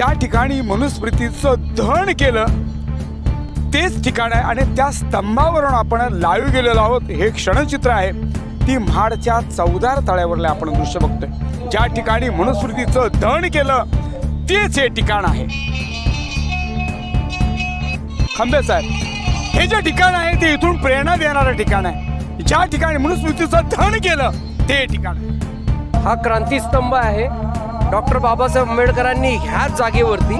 ज्या ठिकाणी मनुस्मृतीचं दहन केलं तेच ठिकाण आहे आणि त्या स्तंभावरून आपण लाईव्ह गेलेलो आहोत. हे क्षणचित्र आहे. ती महाडच्या चौदार तळ्यावरले आपण दृश्य बघतोय. ज्या ठिकाणी मनुस्मृतीचं दहन केलं तेच हे ठिकाण आहे. खंबे साहेब हे जे ठिकाण आहे ते इथून प्रेरणा देणारं ठिकाण आहे. ज्या ठिकाणी मनुस्मृतीचं दहन केलं ते ठिकाण हा हा क्रांतीस्तंभ आहे. डॉक्टर बाबासाहेब आंबेडकरांनी ह्याच जागेवरती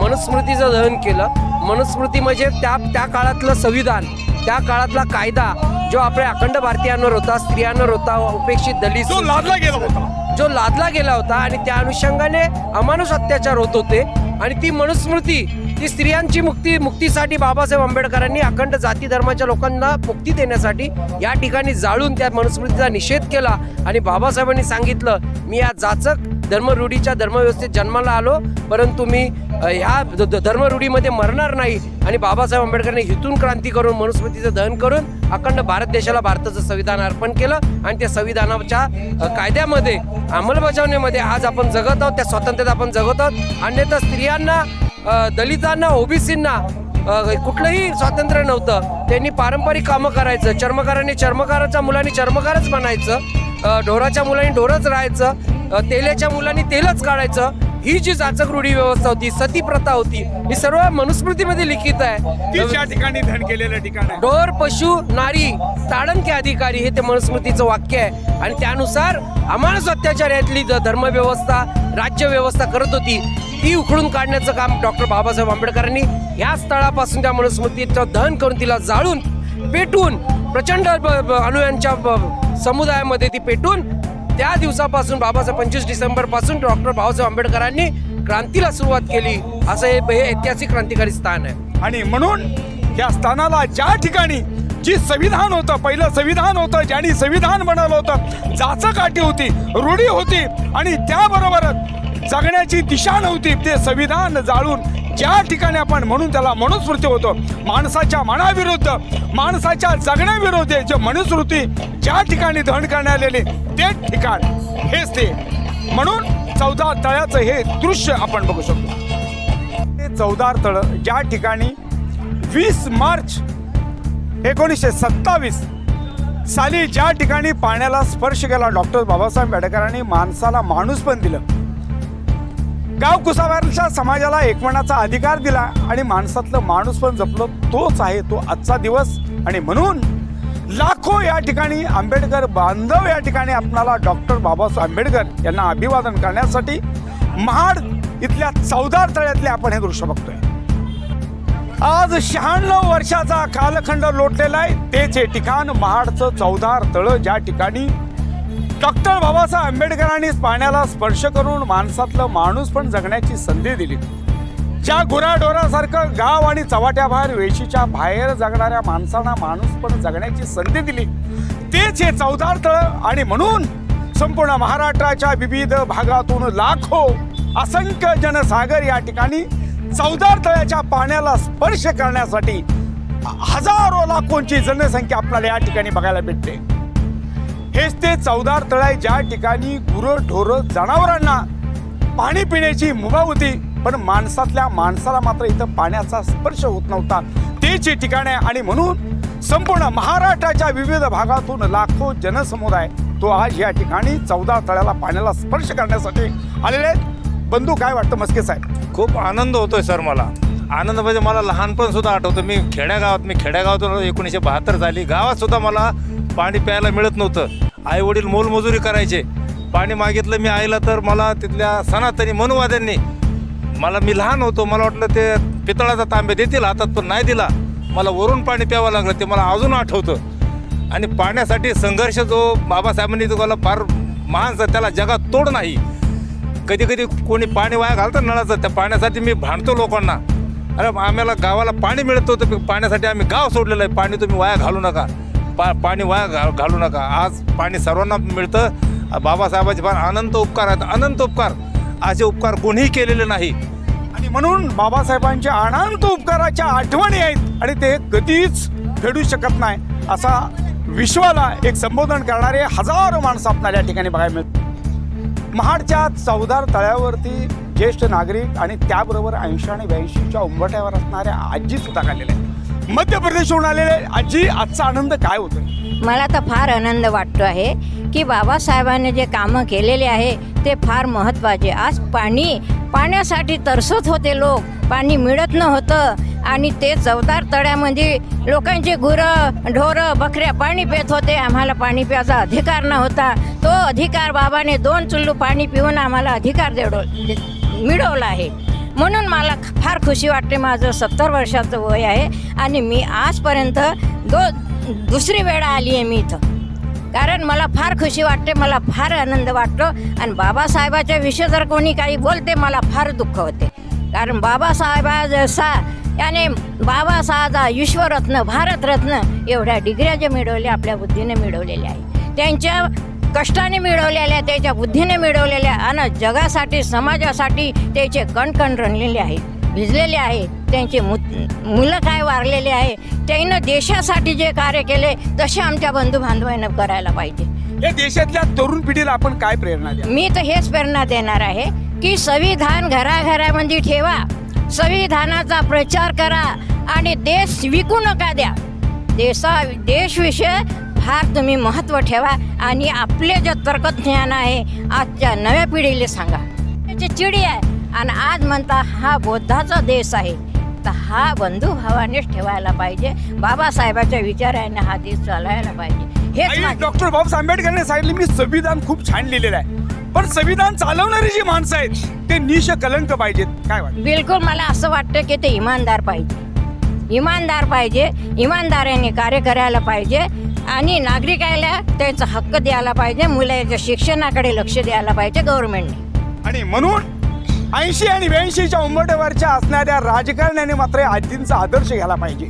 मनुस्मृतीचं दहन केलं. मनुस्मृती म्हणजे त्या त्या काळातलं संविधान त्या काळातला कायदा जो आपल्या अखंड भारतीयांवर होता स्त्रियांवर होता उपेक्षित दलित जो लादला गेला होता. जो लादला गेला होता आणि त्या अनुषंगाने अमानुष अत्याचार होत होते आणि ती मनुस्मृती ती स्त्रियांची मुक्ती मुक्तीसाठी बाबासाहेब आंबेडकरांनी अखंड जाती धर्माच्या लोकांना मुक्ती देण्यासाठी या ठिकाणी जाळून त्या मनुस्मृतीचा निषेध केला आणि बाबासाहेबांनी सांगितलं मी या जाचक धर्मरूढीच्या धर्मव्यवस्थेत जन्माला आलो परंतु मी ह्या धर्मरूढीमध्ये मरणार नाही आणि बाबासाहेब आंबेडकरांनी हितून क्रांती करून मनुस्मृतीचं दहन करून अखंड भारत देशाला भारताचं संविधान अर्पण केलं आणि त्या संविधानाच्या कायद्यामध्ये अंमलबजावणीमध्ये आज आपण जगत आहोत त्या स्वातंत्र्यात आपण जगत आहोत. अन्यथा स्त्रियांना दलितांना ओबीसींना कुठलंही स्वातंत्र्य नव्हतं. त्यांनी पारंपरिक कामं करायचं. चर्मकारांनी चर्मकाराच्या मुलांनी चर्मकारच बनायचं. ढोराच्या मुलांनी ढोरच राहायचं. अ, तेल्याच्या मुलांनी तेलच काढायचं. ही जी जाचक रूढी व्यवस्था होती सती प्रथा होती ही सर्व मनुस्मृतीमध्ये लिखित आहे. ठिकाणी दहन केलेलं ठिकाण ढोर पशु नारी ताडण के अधिकारी हे ते मनुस्मृतीचं वाक्य आहे. आणि त्यानुसार अमानस अत्याचार यातली धर्मव्यवस्था राज्यव्यवस्था करत होती ती उखडून काढण्याचं काम डॉक्टर बाबासाहेब आंबेडकरांनी या स्थळापासून त्या मनुस्मृतीचं दहन करून तिला जाळून पेटवून प्रचंड अनुयांच्या समुदायामध्ये ती पेटून त्या दिवसापासून बाबासाहेब पंचवीस डिसेंबरपासून डॉक्टर बाबासाहेब आंबेडकरांनी क्रांतीला सुरुवात केली. असं हे ऐतिहासिक क्रांतिकारी स्थान आहे. आणि म्हणून या स्थानाला ज्या ठिकाणी जी संविधान होतं पहिलं संविधान होतं ज्यांनी संविधान बनवलं होतं जाचकाठी होती रूढी होती आणि त्याबरोबरच जगण्याची दिशा नव्हती ते संविधान जाळून ज्या ठिकाणी आपण म्हणून त्याला मनुस्मृती होतो माणसाच्या मनाविरुद्ध माणसाच्या जगण्याविरुद्ध जे मनुस्मृती ज्या ठिकाणी दहन करण्यात आलेले ते ठिकाण हेच ते. म्हणून चौदा तळ्याचं हे दृश्य आपण बघू शकतो. ते चौदार तळ ज्या ठिकाणी वीस मार्च एकोणीसशे सत्तावीस साली ज्या ठिकाणी पाण्याला स्पर्श केला डॉक्टर बाबासाहेब आंबेडकरांनी माणसाला माणूस पण दिलं. गाव कुसावारच्या समाजाला एकमनाचा अधिकार दिला आणि माणसातलं माणूस पण जपलं तोच आहे तो आजचा दिवस. आणि म्हणून लाखो या ठिकाणी आंबेडकर बांधव या ठिकाणी आपणाला डॉक्टर बाबासाहेब आंबेडकर यांना अभिवादन करण्यासाठी महाड इथल्या चौदार तळ्यातले आपण हे दृश्य बघतोय. आज शहाण्णव वर्षाचा कालखंड लोटलेला आहे. तेच हे ठिकाण महाडचं चौदार तळ ज्या ठिकाणी डॉक्टर बाबासाहेब आंबेडकरांनी पाण्याला स्पर्श करून माणसातलं माणूस पण जगण्याची संधी दिली. ज्या गुराढोरासारखं गाव आणि चव्हाट्याबाहेर वेशीच्या बाहेर जगणाऱ्या माणसांना माणूस पण जगण्याची संधी दिली. तेच हे चौदार तळ आणि म्हणून संपूर्ण महाराष्ट्राच्या विविध भागातून लाखो असंख्य जनसागर या ठिकाणी चौदार तळ्याच्या पाण्याला स्पर्श करण्यासाठी हजारो लाखोंची जनसंख्या आपल्याला या ठिकाणी बघायला भेटते. हेच ते चौदार तळ आहे ज्या ठिकाणी गुरं ढोरं जनावरांना पाणी पिण्याची मुभा होती. पण माणसातल्या माणसाला मात्र इथं पाण्याचा स्पर्श होत नव्हता. तेच हे ठिकाण आहे आणि म्हणून संपूर्ण महाराष्ट्राच्या विविध भागातून लाखो जनसमुदाय तो आज या ठिकाणी चौदार तळ्याला पाण्याला स्पर्श करण्यासाठी आलेले आहेत. बंधू काय वाटतं मस्के साहेब? खूप आनंद होतोय सर मला. आनंद म्हणजे मला लहानपण सुद्धा आठवतं. मी खेड्यागावात मी खेड्यागावातून एकोणीसशे बहात्तर झाली गावात सुद्धा मला पाणी प्यायला मिळत नव्हतं. आई वडील मोलमजुरी करायचे. पाणी मागितलं मी आईला तर मला तिथल्या सनातनी मनुवाद्यांनी मला मी लहान होतो मला वाटलं ते पितळाचा तांबे देतील हातात पण नाही दिला. मला वरून पाणी प्यावं लागलं ते मला अजून आठवतं. आणि पाण्यासाठी संघर्ष जो बाबासाहेबांनी तुम्हाला फार महान त्याला जगात तोड नाही. कधी कधी कोणी पाणी वाया घालतं नळाचं त्या पाण्यासाठी मी भांडतो लोकांना. अरे आम्हाला गावाला पाणी मिळत होतं पाण्यासाठी आम्ही गाव सोडलेलं आहे. पाणी तुम्ही वाया घालू नका. पा पाणी वाया घा घालू नका. आज पाणी सर्वांना मिळतं. बाबासाहेबांचे फार अनंत उपकार आहेत. अनंत उपकार. असे उपकार कोणीही केलेले नाही. आणि म्हणून बाबासाहेबांच्या अनंत उपकाराच्या आठवणी आहेत. आणि ते कधीच फेडू शकत नाही. असा विश्वाला एक संबोधन करणारे हजारो माणसं आपल्याला या ठिकाणी बघायला मिळतात. महाडच्या चौदार तळ्यावरती ज्येष्ठ नागरिक आणि त्याबरोबर ऐंशी आणि ब्याऐंशीच्या उंबट्यावर असणाऱ्या आजी सुद्धा आहेत. मध्य प्रदेशवरून आलेले आजी आजचा आनंद काय होतो मला तर फार आनंद वाटतो आहे की बाबासाहेबांनी जे कामं केलेले आहे ते फार महत्त्वाचे. आज पाणी पाण्यासाठी तरसत होते लोक. पाणी मिळत नव्हतं आणि ते चवदार तळ्यामध्ये लोकांची गुरं ढोरं बकऱ्या पाणी पित होते. आम्हाला पाणी प्यायचा अधिकार नव्हता. तो अधिकार बाबाने दोन चुल्लू पाणी पिऊन आम्हाला अधिकार देडो मिळवला आहे. फार खुशी वाटते माझं. सत्तर वर्षाचं वय आहे आणि मी आजपर्यंत दो दुसरी वेळा आली आहे मी इथं. कारण मला फार खुशी वाटते मला फार आनंद वाटतो आणि बाबासाहेबाच्या विषयी जर कोणी काही बोलते मला फार दुःख होते. कारण बाबासाहेबा जसा याने बाबासाहेबा विश्वरत्न भारतरत्न एवढ्या डिग्र्या जे मिळवल्या आपल्या बुद्धीने मिळवलेल्या आहे त्यांच्या कष्टाने मिळवलेल्या त्याच्या बुद्धीने मिळवलेल्या आणि जगासाठी समाजासाठी त्याचे कणकण रंगलेले आहे भिजलेले आहे. त्यांचे मु मुलं काय वारलेले आहे. त्यानं देशासाठी जे कार्य केले तसे आमच्या बंधू बांधवांना करायला पाहिजे. या देशातल्या तरुण पिढीला आपण काय प्रेरणा द्या मी तर हेच प्रेरणा देणार आहे की संविधान घराघरामध्ये ठेवा. संविधानाचा प्रचार करा आणि देश विकू नका द्या. देशा देशविषय फार तुम्ही महत्त्व ठेवा आणि आपले जे तर्कज्ञान आहे आजच्या नव्या पिढीला सांगा. त्याची चिडी आहे. आणि आज म्हणता हा बौद्धाचा देश आहे. तर हा बंधू भावानेच ठेवायला पाहिजे. बाबासाहेबाच्या विचाराने हा देश चालवायला पाहिजे. हेच माझे डॉक्टर बाबासाहेब आंबेडकरने सांगितले मी संविधान खूप छान लिहिलेलं आहे. पण संविधान चालवणारी जी माणसं आहेत ते निश कलंक पाहिजेत. काय वाटतं? बिलकुल मला असं वाटतं की ते इमानदार पाहिजे. इमानदार पाहिजे इमानदाराने कार्य करायला पाहिजे आणि नागरिकाला त्यांचा हक्क द्यायला पाहिजे मुलाच्या शिक्षणाकडे लक्ष द्यायला पाहिजे गव्हर्नमेंटने. आणि म्हणून ऐंशी आणि ब्याऐंशीच्या उंबरठ्यावरच्या असणाऱ्या राजकारण्याने मात्र आजींचा आदर्श घ्यायला पाहिजे.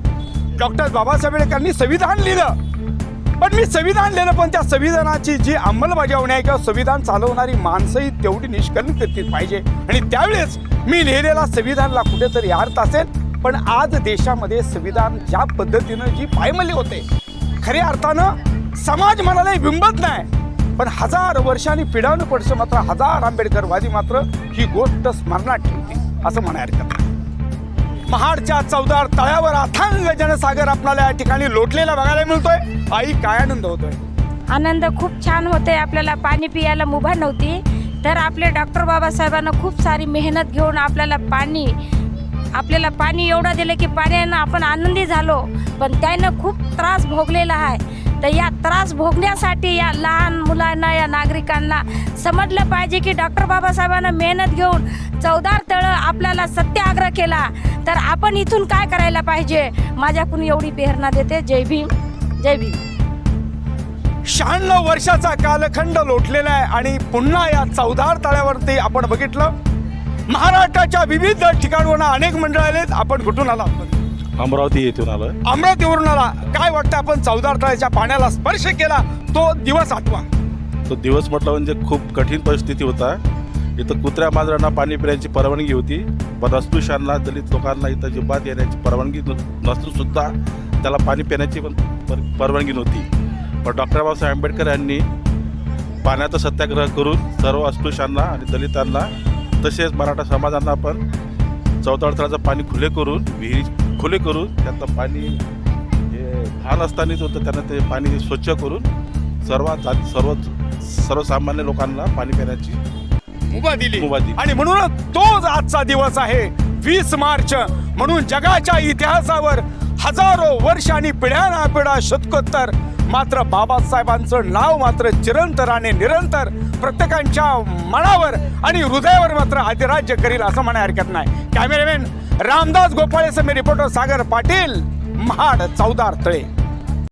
डॉक्टर बाबासाहेब आंबेडकरांनी संविधान लिहिलं. पण मी संविधान लिहिलं पण त्या संविधानाची जी अंमलबजावणी आहे किंवा संविधान चालवणारी माणसंही तेवढी निष्कलन करतील पाहिजे. आणि त्यावेळेस मी लिहिलेला संविधानला कुठेतरी अर्थ असेल पण आज देशामध्ये संविधान ज्या पद्धतीनं जी पायमल्ली होते खऱ्या अर्थानं समाज मनालाही बिंबत नाही. पण हजार वर्षांनी पिढानुपडचं मात्र हजार आंबेडकरवादी मात्र ही गोष्ट स्मरणात ठेवते असं म्हणायला हरकत महाडच्या चौदार तळ्यावर अथांग जनसागर आपल्याला या ठिकाणी लोटलेला बघायला मिळतोय. आई काय आनंद होतोय? आनंद खूप छान होते आपल्याला पाणी पियाला मुभा नव्हती तर आपले डॉक्टर बाबासाहेबांना खूप सारी मेहनत घेऊन आपल्याला पाणी आपल्याला पाणी एवढं दिलं की पाण्यानं आपण आनंदी झालो पण त्यानं खूप त्रास भोगलेला आहे. तर या त्रास भोगण्यासाठी या लहान मुलांना या नागरिकांना समजलं पाहिजे की डॉक्टर बाबासाहेबांना मेहनत घेऊन चौदार तळं आपल्याला सत्याग्रह केला तर आपण इथून काय करायला पाहिजे? माझ्याकडून एवढी प्रेरणा देते. जय भीम. जय भीम. शहाण्णव वर्षाचा कालखंड लोटलेला आहे आणि पुन्हा या चौदार तळ्यावरती आपण बघितलं. महाराष्ट्राच्या विविध ठिकाणवरून अनेक मंडळ आलेत. आपण कुठून आला अमरावती येथून आलोय. अमरावतीवरून आला. काय वाटतं आपण चौदार तळ्याच्या पाण्याला स्पर्श केला तो दिवस आठवा. तो दिवस म्हटलं म्हणजे खूप कठीण परिस्थिती होता. इथं कुत्र्या मांजरांना पाणी पिण्याची परवानगी होती. पण अस्पृश्यांना दलित लोकांना इथं जिबात येण्याची परवानगी नसून सुद्धा त्याला पाणी पिण्याची पण पर- परवानगी नव्हती. पण डॉक्टर बाबासाहेब आंबेडकर यांनी पाण्याचा सत्याग्रह करून सर्व अस्पृश्यांना आणि दलितांना तसेच मराठा समाजांना पण चौदार तळाचं पाणी खुले करून विहिरी खुले करून त्यातलं पाणी हे घाण असतानाच होतं त्यांना ते पाणी स्वच्छ करून सर्व जात सर्व सर्वसामान्य लोकांना पाणी पिण्याची मुभा दिली मुभा दिली. आणि म्हणून तोच आजचा दिवस आहे वीस मार्च म्हणून जगाच्या इतिहासावर हजारो वर्ष आणि पिढ्या शतकोत्तर मात्र बाबासाहेबांचं नाव मात्र चिरंतराने निरंतर प्रत्येकांच्या मनावर आणि हृदयावर मात्र अधिराज्य करील असं म्हणाय हरकत नाही. कॅमेरामॅन रामदास गोपाळे मी रिपोर्टर सागर पाटील महाड चौदार तळे.